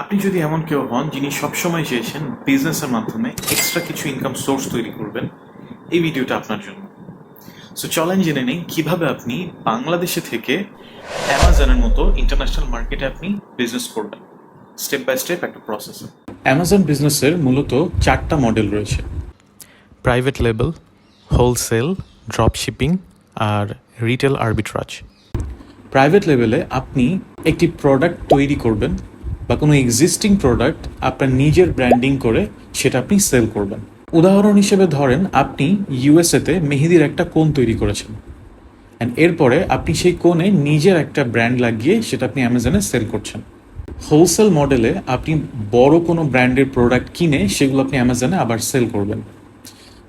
আপনি যদি এমন কেউ হন যিনি সবসময় চেয়েছেন বিজনেসের মাধ্যমে এক্সট্রা কিছু ইনকাম সোর্স তৈরি করবেন, এই ভিডিওটা আপনার জন্য। সো চলেন জেনে নেই কীভাবে আপনি বাংলাদেশে থেকে অ্যামাজনের মতো ইন্টারন্যাশনাল মার্কেটে আপনি বিজনেস করবেন। স্টেপ বাই স্টেপ একটা প্রসেস অ্যামাজন বিজনেসের মূলত চারটা মডেল রয়েছে। Private label wholesale drop shipping আর রিটেল আরবিট্রাজ প্রাইভেট লেভেলে আপনি একটি প্রোডাক্ট তৈরি করবেন বা কোনো এক্সিস্টিং প্রোডাক্ট আপনার নিজের ব্র্যান্ডিং করে সেটা আপনি সেল করবেন। উদাহরণ হিসেবে ধরেন আপনি ইউএসএতে মেহেদির একটা কোন তৈরি করেছেন। অ্যান্ড এরপরে আপনি সেই কোণে নিজের একটা ব্র্যান্ড লাগিয়ে সেটা আপনি অ্যামাজনে সেল করছেন। হোলসেল মডেলে আপনি বড় কোনো ব্র্যান্ডের প্রোডাক্ট কিনে সেগুলো আপনি অ্যামাজনে আবার সেল করবেন।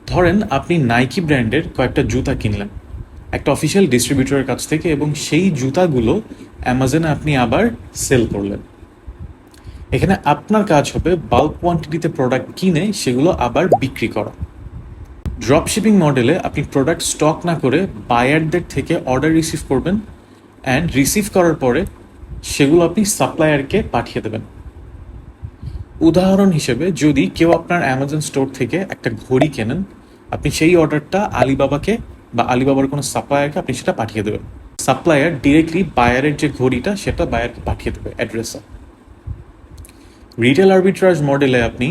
ধরেন আপনি নাইকি ব্র্যান্ডের কয়েকটা জুতা কিনলেন, একটা অফিসিয়াল ডিস্ট্রিবিউটরের কাছ থেকে এবং সেই জুতাগুলো অ্যামাজনে আপনি আবার সেল করলেন। এখানে আপনার কাজ হবে বাল্ক কোয়ান্টিটিতে প্রোডাক্ট কিনে সেগুলো আবার বিক্রি করা। ড্রপ শিপিং মডেলে আপনি প্রোডাক্ট স্টক না করে বায়ারদের থেকে অর্ডার রিসিভ করবেন অ্যান্ড রিসিভ করার পরে সেগুলো আপনি সাপ্লায়ারকে পাঠিয়ে দেবেন। উদাহরণ হিসেবে যদি কেউ আপনার অ্যামাজন স্টোর থেকে একটা ঘড়ি কেনেন, আপনি সেই অর্ডারটা আলিবাবাকে বা আলিবাবার কোনো সাপ্লায়ারকে আপনি সেটা পাঠিয়ে দেবেন। সাপ্লায়ার ডিরেক্টলি বায়ারের যে ঘড়িটা, সেটা বায়ারকে পাঠিয়ে দেবে অ্যাড্রেসে রিটেল আরবিট্রাজ মডেলে আপনি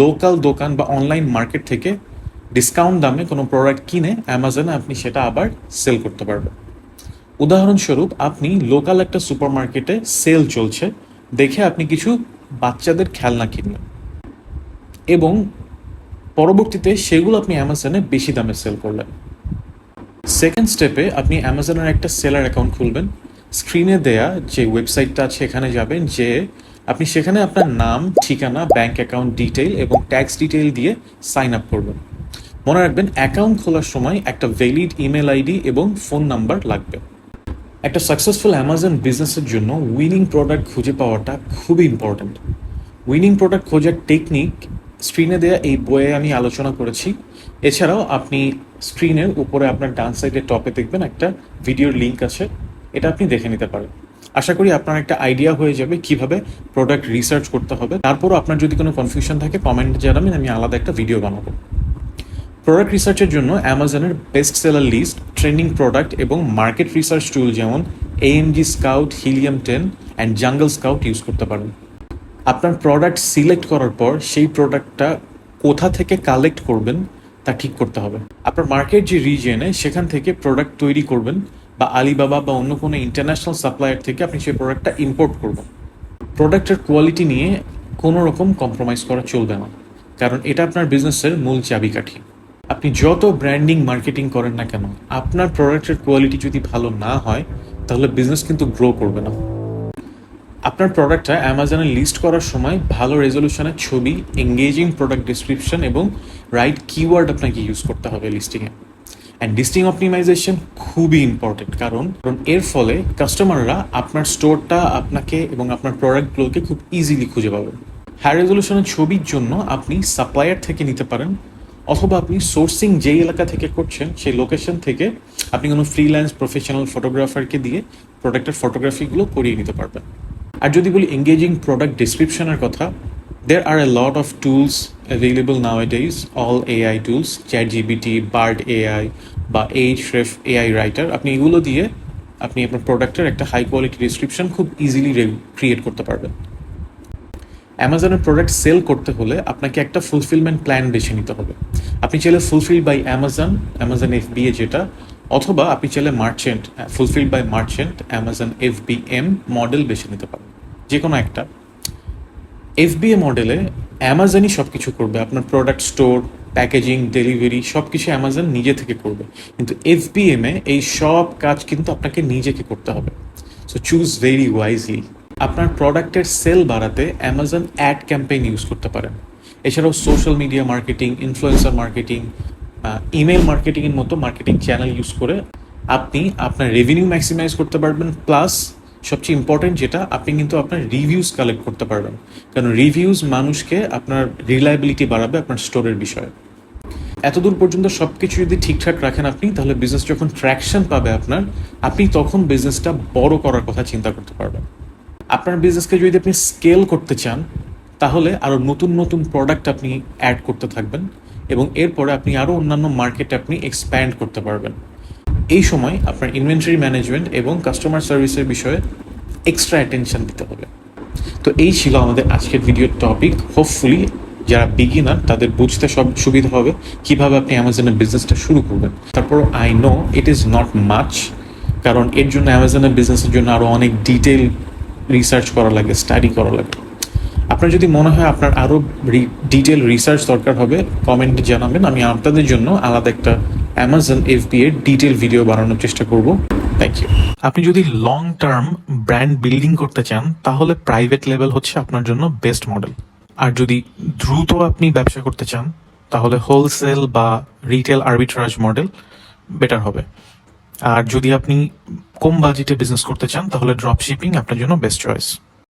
লোকাল দোকান বা অনলাইন মার্কেট থেকে ডিসকাউন্ট দামে কোনো প্রোডাক্ট কিনে অ্যামাজনে আপনি সেটা আবার সেল করতে পারবেন। উদাহরণস্বরূপ, আপনি লোকাল একটা সুপার মার্কেটে সেল চলছে, দেখে আপনি কিছু বাচ্চাদের খেলনা কিনলেন এবং পরবর্তীতে সেগুলো আপনি অ্যামাজনে বেশি দামে সেল করলেন। সেকেন্ড স্টেপে আপনি অ্যামাজনের একটা সেলার অ্যাকাউন্ট খুলবেন। স্ক্রিনে দেয়া যে ওয়েবসাইটটা আছে, এখানে যাবেন, যে আপনি সেখানে আপনার নাম, ঠিকানা ব্যাংক অ্যাকাউন্ট ডিটেইল এবং ট্যাক্স ডিটেইল দিয়ে সাইন আপ করবেন। মনে রাখবেন অ্যাকাউন্ট খোলার সময় একটা ভ্যালিড ইমেল আইডি এবং ফোন নাম্বার লাগবে। একটা সাকসেসফুল অ্যামাজন বিজনেসের জন্য উইনিং প্রোডাক্ট খুঁজে পাওয়াটা খুবই ইম্পর্ট্যান্ট উইনিং প্রোডাক্ট খোঁজার টেকনিক স্ক্রিনে দেয়া এই বইয়ে আমি আলোচনা করেছি। এছাড়াও আপনি স্ক্রিনের উপরে আপনার ডান সাইডের টপে দেখবেন একটা ভিডিওর লিঙ্ক আছে। এটা আপনি দেখে নিতে পারেন। আশা করি আপনার একটা আইডিয়া হয়ে যাবে কীভাবে প্রোডাক্ট রিসার্চ করতে হবে। তারপরও আপনার যদি কোনো কনফিউশন থাকে কমেন্টে জানাবেন, আমি আলাদা একটা ভিডিও বানাবো। প্রোডাক্ট রিসার্চের জন্য অ্যামাজনের best seller list trending product এবং মার্কেট রিসার্চ টুল যেমন AMZ Scout Helium ten and Jungle Scout use করতে পারেন আপনার প্রোডাক্ট সিলেক্ট করার পর সেই প্রোডাক্টটা কোথা থেকে কালেক্ট করবেন তা ঠিক করতে হবে। আপনার মার্কেট যে রিজিয়নে সেখান থেকে প্রোডাক্ট তৈরি করবেন। বা আলিবাবা বা অন্য কোনো ইন্টারন্যাশনাল সাপ্লায়ার থেকে আপনি সেই প্রোডাক্টটা ইম্পোর্ট করবেন। প্রোডাক্টের কোয়ালিটি নিয়ে কোনো রকম কম্প্রোমাইজ করা চলবে না। কারণ এটা আপনার বিজনেসের মূল চাবিকাঠি। আপনি যত ব্র্যান্ডিং মার্কেটিং করেন না কেন, আপনার প্রোডাক্টের কোয়ালিটি যদি ভালো না হয়, তাহলে বিজনেস কিন্তু গ্রো করবে না। আপনার প্রোডাক্টটা অ্যামাজনে লিস্ট করার সময় ভালো রেজলিউশনের ছবি এঙ্গেজিং প্রোডাক্ট ডিসক্রিপশন এবং রাইট কিওয়ার্ড আপনাকে ইউজ করতে হবে লিস্টিংয়ে অ্যান্ড লিস্টিং অপটিমাইজেশন খুবই ইম্পর্টেন্ট কারণ কারণ এর ফলে কাস্টমাররা আপনার স্টোরটা আপনাকে এবং আপনার প্রোডাক্টগুলোকে খুব ইজিলি খুঁজে পাবেন। হাই রেজলিউশনের ছবির জন্য আপনি সাপ্লায়ার থেকে নিতে পারেন, অথবা আপনি সোর্সিং যেই এলাকা থেকে করছেন, সেই লোকেশন থেকে আপনি কোনো ফ্রিল্যান্স প্রফেশনাল ফটোগ্রাফারকে দিয়ে প্রোডাক্টের ফটোগ্রাফিগুলো করিয়ে নিতে পারবেন। আর যদি বলি এঙ্গেজিং প্রোডাক্ট ডিসক্রিপশনের কথা, there are a lot of tools available nowadays, all ai tools, ChatGPT Bard AI বা এইচরেফ এআই রাইটার আপনি এগুলো দিয়ে আপনি আপনার প্রোডাক্টের একটা হাই কোয়ালিটি ডিসক্রিপশন খুব ইজিলি ক্রিয়েট করতে পারবেন। অ্যামাজনের প্রোডাক্ট সেল করতে হলে আপনাকে একটা ফুলফিলমেন্ট প্ল্যান বেছে নিতে হবে। আপনি চাইলে fulfil by Amazon Amazon F যেটা, অথবা আপনি চাইলে merchant fulfil by merchant Amazon F B M model বেছে নিতে পারেন। যে কোনো একটা এফবিএ মডেলে অ্যামাজনই সব কিছু করবে, আপনার প্রোডাক্ট স্টোর প্যাকেজিং ডেলিভারি সব কিছু অ্যামাজন নিজে থেকে করবে। কিন্তু এফবিএমে এই সব কাজ কিন্তু আপনাকে নিজেকে করতে হবে। সো চুজ ভেরি ওয়াইজলি আপনার প্রোডাক্টের সেল বাড়াতে অ্যামাজন অ্যাড ক্যাম্পেইন ইউজ করতে পারেন। এছাড়াও social media marketing influencer marketing email মার্কেটিংয়ের মতো মার্কেটিং চ্যানেল ইউজ করে আপনি আপনার রেভিনিউ ম্যাক্সিমাইজ করতে পারবেন প্লাস সবচেয়ে ইম্পর্টেন্ট যেটা, আপনি কিন্তু আপনার রিভিউজ কালেক্ট করতে পারবেন। কারণ রিভিউজ মানুষকে আপনার রিলায়েবিলিটি বাড়াবে আপনার স্টোরের বিষয়ে। এতদূর পর্যন্ত সব কিছু যদি ঠিকঠাক রাখেন আপনি, তাহলে বিজনেস যখন ট্র্যাকশন পাবে আপনার, আপনি তখন বিজনেসটা বড় করার কথা চিন্তা করতে পারবেন। আপনার বিজনেসকে যদি আপনি স্কেল করতে চান, তাহলে আরও নতুন নতুন প্রোডাক্ট আপনি অ্যাড করতে থাকবেন এবং এরপরে আপনি আরও অন্যান্য মার্কেটে আপনি এক্সপ্যান্ড করতে পারবেন। এই সময় আপনার ইনভেন্টরি ম্যানেজমেন্ট এবং কাস্টমার সার্ভিসের বিষয়ে এক্সট্রা অ্যাটেনশন দিতে হবে। তো এই ছিল আমাদের আজকের ভিডিওর টপিক হোপফুলি যারা বিগিনার তাদের বুঝতে সব সুবিধা হবে কীভাবে আপনি অ্যামাজনের বিজনেসটা শুরু করবেন। তারপর I know it is not much কারণ এর জন্য অ্যামাজনের বিজনেসের জন্য আরও অনেক ডিটেল রিসার্চ করা লাগে স্টাডি করা লাগে। আপনার যদি মনে হয় আপনার আরও ডিটেল রিসার্চ দরকার হবে কমেন্টে জানাবেন। আমি আপনাদের জন্য আলাদা একটা অ্যামাজন এফবি এর ডিটেল ভিডিও বানানোর চেষ্টা করব। থ্যাংক ইউ আপনি যদি লং টার্ম ব্র্যান্ড বিল্ডিং করতে চান, তাহলে প্রাইভেট লেভেল হচ্ছে আপনার জন্য বেস্ট মডেল আর যদি দ্রুত আপনি ব্যবসা করতে চান, তাহলে হোলসেল বা রিটেল আরবিট্রাজ মডেল বেটার হবে। আর যদি আপনি কম বাজেটে বিজনেস করতে চান, তাহলে ড্রপ শিপিং আপনার জন্য বেস্ট চয়েস